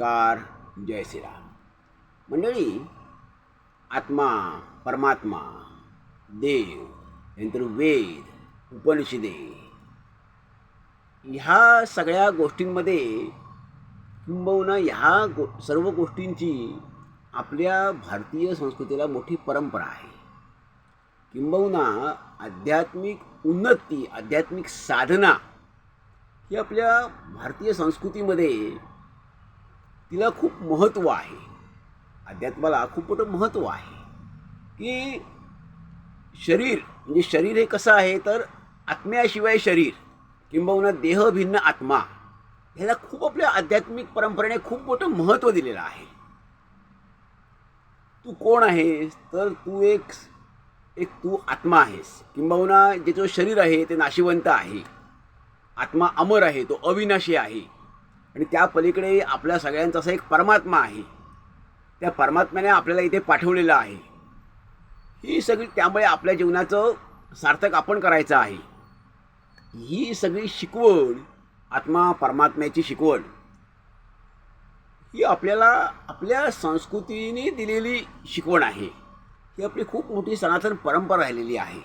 नमस्कार जय श्रीराम. मंडळी आत्मा परमात्मा देव नंतर वेद उपनिषदे ह्या सगळ्या गोष्टींमध्ये किंबहुना ह्या गो सर्व गोष्टींची आपल्या भारतीय संस्कृतीला मोठी परंपरा आहे. किंबहुना आध्यात्मिक उन्नती आध्यात्मिक साधना ही आपल्या भारतीय संस्कृतीमध्ये तिला खूप महत्त्व आहे. अध्यात्माला खूप मोठं महत्त्व आहे. की शरीर म्हणजे शरीर हे कसं आहे तर आत्म्याशिवाय शरीर किंबहुना देह भिन्न आत्मा ह्याला खूप आपल्या आध्यात्मिक परंपरेने खूप मोठं महत्त्व दिलेलं आहे. तू कोण आहेस? तर तू एक एक तू आत्मा आहेस. किंबहुना जे तुझं शरीर आहे ते नाशिवंत आहे. आत्मा अमर आहे तो अविनाशी आहे. आणि त्या पलीकडे आपल्या सगळ्यांचा असा एक परमात्मा आहे. त्या परमात्म्याने आपल्याला इथे पाठवलेलं आहे. ही सगळी त्यामुळे आपल्या जीवनाचं सार्थक आपण करायचं आहे. ही सगळी शिकवण आत्मा परमात्म्याची शिकवण ही आपल्याला आपल्या संस्कृतीने दिलेली शिकवण आहे. ही आपली खूप मोठी सनातन परंपरा राहिलेली आहे.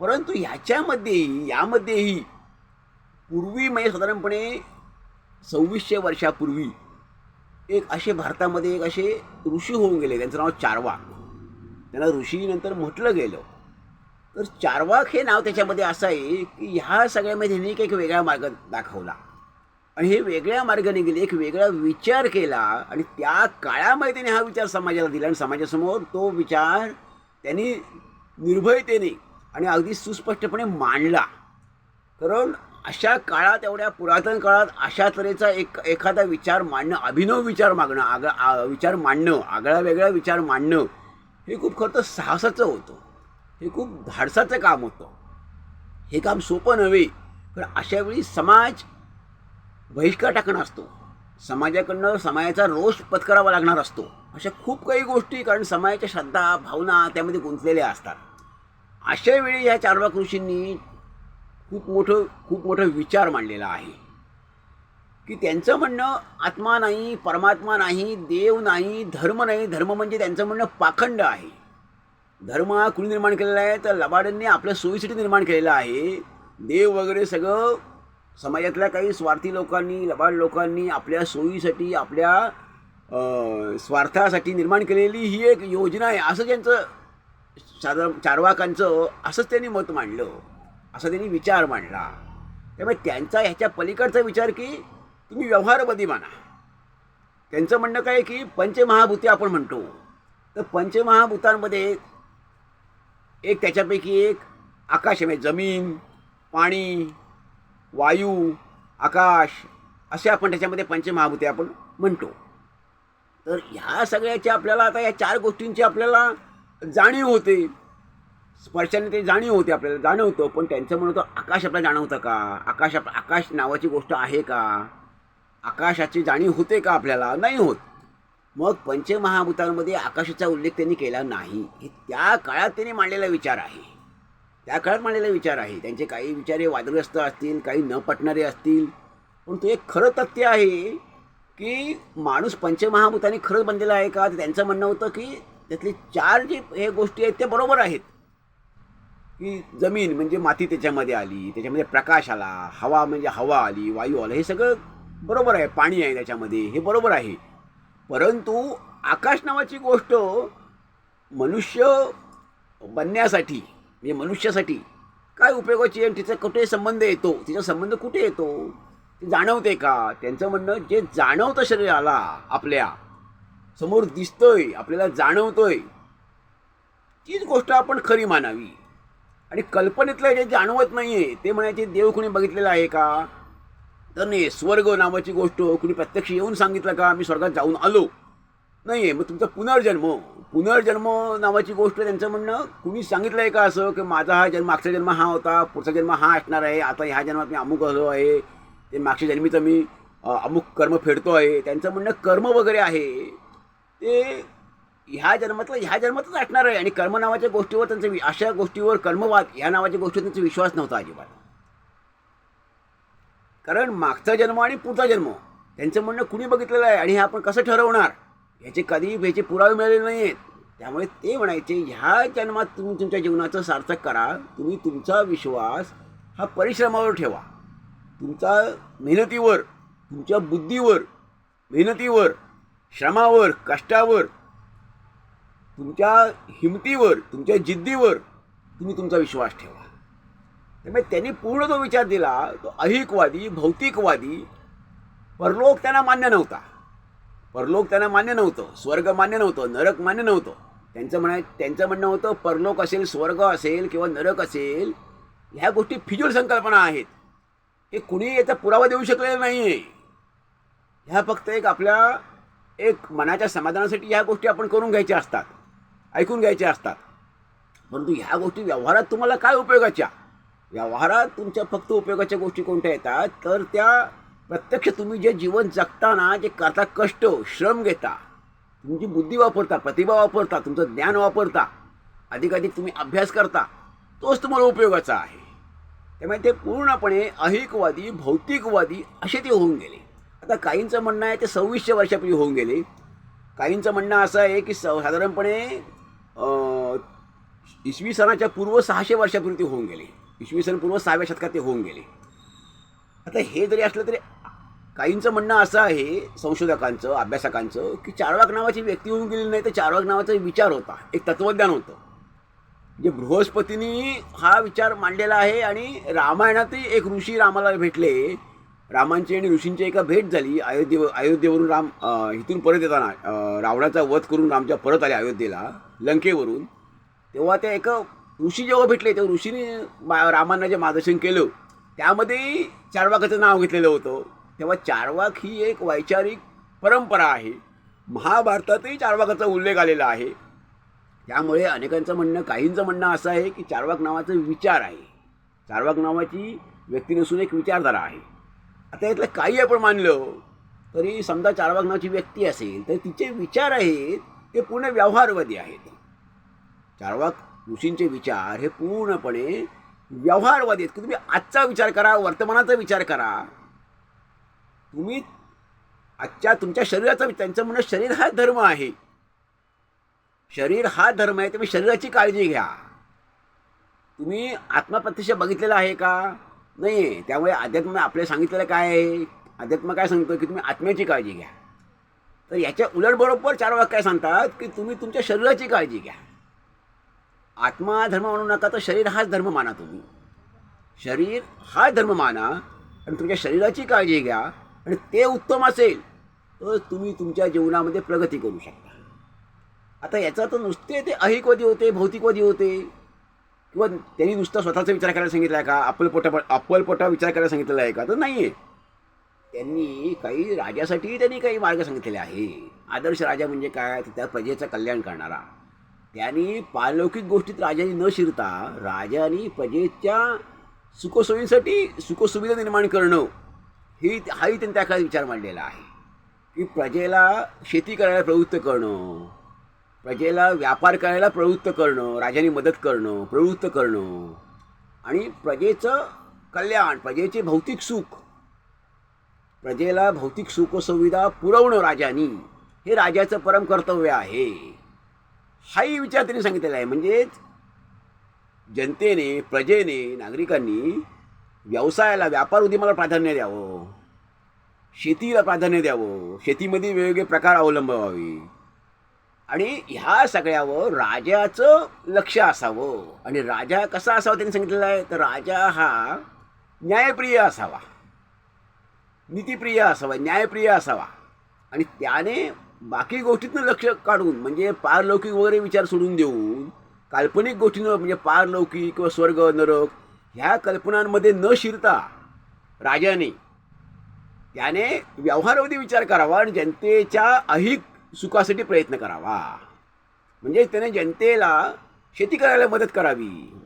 परंतु ह्याच्यामध्येही यामध्येही पूर्वी म्हणजे साधारणपणे सव्वीसशे वर्षापूर्वी एक असे भारतामध्ये एक असे ऋषी होऊन गेले. त्यांचं नाव चारवाक. त्यांना ऋषीनंतर म्हटलं गेलं. तर चारवाक हे नाव त्याच्यामध्ये असं आहे की ह्या सगळ्यामध्ये त्यांनी एक वेगळा मार्ग दाखवला. आणि हे वेगळ्या मार्गाने गेले एक वेगळा विचार केला आणि त्या काळामध्ये त्याने हा विचार समाजाला दिला. आणि समाजासमोर तो विचार त्यांनी निर्भयतेने आणि अगदी सुस्पष्टपणे मांडला. कारण अशा काळात एवढ्या पुरातन काळात अशा तऱ्हेचा एक एखादा विचार मांडणं अभिनव विचार मागणं आग आ- विचार मांडणं आगळा वेगळा विचार मांडणं हे खूप खरं तर साहसाचं होतं. हे खूप धाडसाचं काम होतं. हे काम सोपं नव्हे पण अशा वेळी समाज बहिष्कार टाकणं असतो. समाजाकडनं समाजाचा रोष पत्करावा लागणार असतो. अशा खूप काही गोष्टी कारण समाजाच्या श्रद्धा भावना त्यामध्ये गुंतलेल्या असतात. अशा वेळी या चारवाक ऋषींनी खूप मोठं खूप मोठं विचार मांडलेला आहे. की त्यांचं म्हणणं आत्मा नाही परमात्मा नाही देव नाही धर्म नाही. धर्म म्हणजे त्यांचं म्हणणं पाखंड आहे. धर्म हा कुणी निर्माण केलेला आहे? तर लबाडांनी आपल्या सोयीसाठी निर्माण केलेला आहे. देव वगैरे सगळं समाजातल्या काही स्वार्थी लोकांनी लबाड लोकांनी आपल्या सोयीसाठी आपल्या स्वार्थासाठी निर्माण केलेली ही एक योजना आहे. असं त्यांचं साधारण चारवाकांचं असंच त्यांनी मत मांडलं. असा त्यांनी विचार मांडला. त्यामुळे त्यांचा ह्याच्या पलीकडचा विचार की तुम्ही व्यवहारवादी माना. त्यांचं म्हणणं काय की पंचमहाभूते आपण म्हणतो. तर पंचमहाभूतांमध्ये एक त्याच्यापैकी एक आकाश म्हणजे जमीन पाणी वायू आकाश असे आपण त्याच्यामध्ये पंचमहाभूते आपण म्हणतो. तर ह्या सगळ्याच्या आपल्याला आता या चार गोष्टींची आपल्याला जाणीव होते. स्पर्शाने ते जाणीव होते आपल्याला जाणवतं पण त्यांचं म्हणतो आकाश आपल्याला जाणवतं का? आकाश आप आकाश नावाची गोष्ट आहे का? आकाशाची जाणीव होते का आपल्याला? नाही होत. मग पंचमहाभूतांमध्ये आकाशाचा उल्लेख त्यांनी केला नाही. हे त्या काळात त्यांनी मांडलेला विचार आहे. त्या काळात मांडलेला विचार आहे. त्यांचे काही विचार हे वादग्रस्त असतील काही न पटणारे असतील. पण तो एक खरं तथ्य आहे की माणूस पंचमहाभूतांनी खरंच बनलेला आहे का? तर त्यांचं म्हणणं होतं की त्यातले चार जे हे गोष्टी आहेत ते बरोबर आहेत. की जमीन म्हणजे माती त्याच्यामध्ये आली त्याच्यामध्ये प्रकाश आला हवा म्हणजे हवा आली वायू आला हे सगळं बरोबर आहे पाणी आहे त्याच्यामध्ये हे बरोबर आहे. परंतु आकाश नावाची गोष्ट मनुष्य बनण्यासाठी म्हणजे मनुष्यासाठी काय उपयोगाची आणि तिचा कुठे संबंध येतो? तिचा संबंध कुठे येतो? ते जाणवते का? त्यांचं म्हणणं जे जाणवतं शरीराला आपल्यासमोर दिसतोय आपल्याला जाणवतोय तीच गोष्ट आपण खरी मानावी. आणि कल्पनेतलं जे जाणवत नाही आहे ते म्हणायचे देव कुणी बघितलेलं आहे का? तर नाही स्वर्ग नावाची गोष्ट कुणी प्रत्यक्ष येऊन सांगितलं का? मी स्वर्गात जाऊन आलो. नाही आहे मग तुमचा पुनर्जन्म पुनर्जन्म नावाची गोष्ट त्यांचं म्हणणं कुणी सांगितलं आहे का असं? की माझा हा जन्म मागचा जन्म हा होता पुढचा जन्म हा असणार आहे आता ह्या जन्मात मी अमुक आलो आहे ते मागच्या जन्मीचं मी अमुक कर्म फेडतो आहे. त्यांचं म्हणणं कर्म वगैरे आहे. ते ह्या जन्मातलं ह्या जन्मातच असणार आहे. आणि कर्म नावाच्या गोष्टीवर त्यांचं अशा गोष्टीवर कर्मवाद या नावाच्या गोष्टीवर त्यांचा विश्वास नव्हता अजिबात. कारण मागचा जन्म आणि पुढचा जन्म त्यांचं म्हणणं कुणी बघितलेलं आहे आणि हे आपण कसं ठरवणार? याचे कधी याचे पुरावे मिळालेले नाही आहेत त्यामुळे ते म्हणायचे ह्या जन्मात तुम्ही तुमच्या जीवनाचं सार्थक करा. तुम्ही तुमचा विश्वास हा परिश्रमावर ठेवा. तुमचा मेहनतीवर तुमच्या बुद्धीवर मेहनतीवर श्रमावर कष्टावर तुमच्या हिमतीवर तुमच्या जिद्दीवर तुम्ही तुमचा विश्वास ठेवा. त्यामुळे त्यांनी पूर्ण जो विचार दिला तो अहिकवादी भौतिकवादी परलोक त्यांना मान्य नव्हता. परलोक त्यांना मान्य नव्हतं स्वर्ग मान्य नव्हतं नरक मान्य नव्हतं. त्यांचं म्हणाय त्यांचं म्हणणं होतं परलोक असेल स्वर्ग असेल किंवा नरक असेल ह्या गोष्टी फिजूल संकल्पना आहेत. हे कुणी याचा पुरावा देऊ शकलेला नाही आहे ह्या फक्त एक आपल्या एक मनाच्या समाधानासाठी ह्या गोष्टी आपण करून घ्यायच्या असतात. ऐकून घ्यायच्या असतात. परंतु ह्या गोष्टी व्यवहारात तुम्हाला काय उपयोगाच्या? व्यवहारात तुमच्या फक्त उपयोगाच्या गोष्टी कोणत्या येतात? तर त्या प्रत्यक्ष तुम्ही जे जीवन जगताना जे करता कष्ट श्रम घेता तुमची बुद्धी वापरता प्रतिभा वापरता तुमचं ज्ञान वापरता अधिकाधिक तुम्ही अभ्यास करता तोच तुम्हाला उपयोगाचा आहे. त्यामुळे ते पूर्णपणे अहिकवादी भौतिकवादी असे ते होऊन गेले. आता काहींचं म्हणणं आहे ते सव्वीसशे वर्षापूर्वी होऊन गेले. काहींचं म्हणणं असं आहे की स साधारणपणे इसवी सणाच्या पूर्व सहाशे वर्षापूर्वी ते होऊन गेले. इसवी सन पूर्व सहाव्या शतकात ते होऊन गेले. आता हे जरी असलं तरी काहींचं म्हणणं असं आहे संशोधकांचं अभ्यासकांचं की चारवाक नावाची व्यक्ती होऊन गेली नाही तर चारवाक नावाचा विचार होता. एक तत्त्वज्ञान होतं. म्हणजे बृहस्पतींनी हा विचार मांडलेला आहे आणि रामायणातही एक ऋषी रामाला भेटले. रामांची आणि ऋषींची एका भेट झाली. अयोध्ये अयोध्येवरून राम इथून परत येताना रावणाचा वध करून रामच्या परत आले अयोध्येला. लंकेवरून तेव्हा ते एक ऋषी जेव्हा भेटले तेव्हा ऋषीने मा- रामांना जे मार्गदर्शन केलं त्यामध्ये चारवाकाचं नाव घेतलेलं होतं. तेव्हा चारवाक ही एक वैचारिक परंपरा आहे. महाभारतातही चारवाकाचा उल्लेख आलेला आहे. त्यामुळे अनेकांचं म्हणणं काहींचं म्हणणं असं आहे की चारवाक नावाचा विचार आहे. चारवाक नावाची व्यक्ती नसून एक विचारधारा आहे. आता यातलं काही आपण मानलं तरी समजा चारवाक नावाची व्यक्ती असेल तर तिचे विचार आहेत हे पूर्ण व्यवहारवादी आहेत चारवाक ऋषींचे विचार हे पूर्णपणे व्यवहारवादी आहेत. की तुम्ही आजचा विचार करा वर्तमानाचा विचार करा. तुम्ही आजच्या तुमच्या शरीराचा त्यांचं म्हणणं शरीर हा धर्म आहे. शरीर हा धर्म आहे तुम्ही शरीराची काळजी घ्या. तुम्ही आत्मा प्रत्यक्ष बघितलेला आहे का? नाही आहे त्यामुळे अध्यात्म आपल्याला सांगितलेलं काय आहे? अध्यात्म काय सांगतो की तुम्ही आत्म्याची काळजी घ्या. तर याच्या उलट बरोबर चार वाक्य काय सांगतात की तुम्ही तुमच्या शरीराची काळजी घ्या. आत्मा धर्म म्हणू नका तर शरीर हाच धर्म माना तुम्ही. शरीर हा धर्म माना आणि तुमच्या शरीराची काळजी घ्या आणि ते उत्तम असेल तर तुम्ही तुमच्या जीवनामध्ये प्रगती करू शकता. आता याचा तर नुसते ते अहिकवादी होते भौतिकवादी होते. किंवा त्यांनी नुसता स्वतःचा विचार करायला सांगितला आहे का? अप्पलपोटा अप्पलपोटा विचार करायला सांगितलेला आहे का? तर नाही आहे त्यांनी काही राजासाठी त्यांनी काही मार्ग सांगितलेले आहे. आदर्श राजा म्हणजे काय? तर त्या प्रजेचं कल्याण करणारा. त्यांनी पारलौकिक गोष्टीत राजाने न शिरता राजाने प्रजेच्या सुखसोयीसाठी सुखसुविधा निर्माण करणं ही हाही त्यांनी त्या काळात विचार मांडलेला आहे. की प्रजेला शेती करायला प्रवृत्त करणं प्रजेला व्यापार करायला प्रवृत्त करणं राजाने मदत करणं प्रवृत्त करणं आणि प्रजेचं कल्याण प्रजेचे भौतिक सुख प्रजेला भौतिक सुखसुविधा पुरवणं राजानी. हे राजाचं परम कर्तव्य आहे. हाही विचार त्यांनी सांगितलेला आहे. म्हणजेच जनतेने प्रजेने नागरिकांनी व्यवसायाला व्यापार उद्यमाला प्राधान्य द्यावं. शेतीला प्राधान्य द्यावं. शेतीमध्ये वेगवेगळे प्रकार अवलंबवावे आणि ह्या सगळ्यावर राजाचं लक्ष असावं. आणि राजा कसा असावा त्यांनी सांगितलेलं आहे. तर राजा हा न्यायप्रिय असावा. नीतिप्रिय असावा न्यायप्रिय असावा. आणि त्याने बाकी गोष्टीतनं लक्ष काढून म्हणजे पारलौकिक वगैरे विचार सोडून देऊन काल्पनिक गोष्टीनं म्हणजे पारलौकिक किंवा स्वर्ग नरक ह्या कल्पनांमध्ये न शिरता राजाने त्याने व्यवहारवादी विचार करावा आणि जनतेच्या अहिक सुखासाठी प्रयत्न करावा. म्हणजे त्याने जनतेला शेती करायला मदत करावी.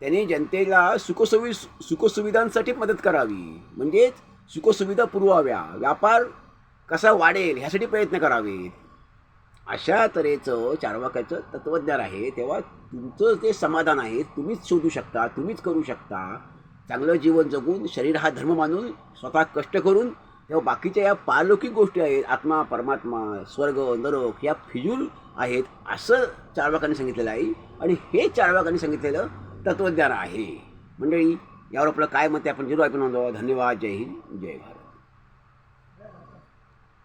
त्याने जनतेला सुखसुवि सुखसुविधांसाठी मदत करावी. म्हणजेच सुखसुविधा पुरवाव्या. व्यापार कसा वाढेल ह्यासाठी प्रयत्न करावेत. अशा तऱ्हेचं चारवाक्याचं तत्त्वज्ञान आहे. तेव्हा तुमचं जे समाधान आहे तुम्हीच शोधू शकता तुम्हीच करू शकता. चांगलं जीवन जगून शरीर हा धर्म मानून स्वतः कष्ट करून तेव्हा बाकीच्या या पारलौकिक गोष्टी आहेत आत्मा परमात्मा स्वर्ग नरक या फिजूल आहेत असं चारवाकांनी सांगितलेलं आहे. आणि हे चारवाकांनी सांगितलेलं तत्त्वज्ञान आहे. मंडळी यावर आपलं काय मत आहे? आपण जरूर ऐकून धन्यवाद. जय हिंद. जय भारत.